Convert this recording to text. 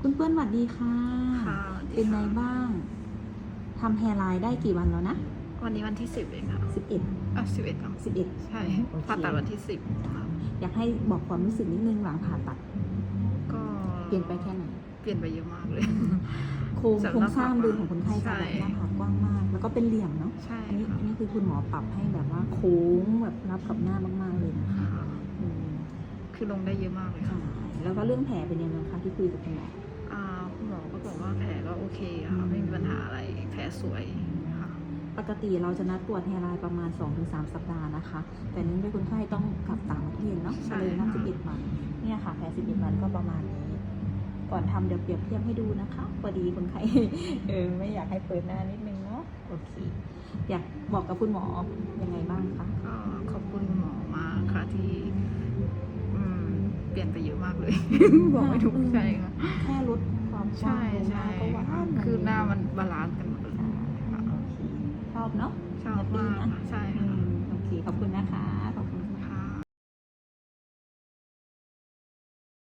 คุณเปิ้ลสวัสดีค่ะค่ะ เป็นไงบ้างทำแฮร์ไลน์ได้กี่วันแล้วนะวันนี้วันที่สิบเองค่ะ11อะสิบเอ็ดค่ะ11ใช่โอเค ผ่าตัดวันที่สิบค่ะอยากให้บอกความรู้สึกนิดนึงหลังผ่าตัด ก็เปลี่ยนไปแค่ไหน เปลี่ยนไปเยอะมากเลย โครงจากโครงสร้างหน้าผากเดินของคนไข้จะใช่แบบหน้าผากกว้างมาก แล้วก็เป็นเหลี่ยมเนาะ ใช่อันนี้ค่ะอันนี้คือคุณหมอปรับให้แบบว่าโค้งแบบรับกับหน้ามากๆเลยนะคะค่ะอืมคือลงได้เยอะมากเลยใช่ค่ะแล้วก็เรื่องแผลเป็นยังไงคะที่คุยกับคุณหมออ่า คุณหมอก็บอกว่าแผลก็โอเคค่ะอืมไม่มีปัญหาอะไรแผลสวยค่ะ ปกติเราจะนัดตรวจแฮร์ไลน์ประมาณ 2-3 สัปดาห์นะคะ แต่เนื่องด้วยคนไข้ต้องกลับต่างประเทศเนาะใช่ก็เลยนัดค่ะ 11วันเนี่ยค่ะแผล11วันก็ประมาณนี้ ก่อนทำเดี๋ยวเปรียบเทียบให้ดูนะคะพอดีคนไข้ เออไม่อยากให้เปิดหน้านิดนึงเนาะโอเคอยากบอกกับคุณหมอยังไงบ้างคะ ก็ขอบคุณคุณหมอมากค่ะที่อืมเปลี่ยนไปเยอะมากเลย บอกไม่ถูกใช่ค่ะ แค่ลด อบใช่ใช่ก็หวาคือหน้ามันบาลานซ์กันหมดเลยชอบเนาะชอบมากใช่โอเคขอบคุณนะคะ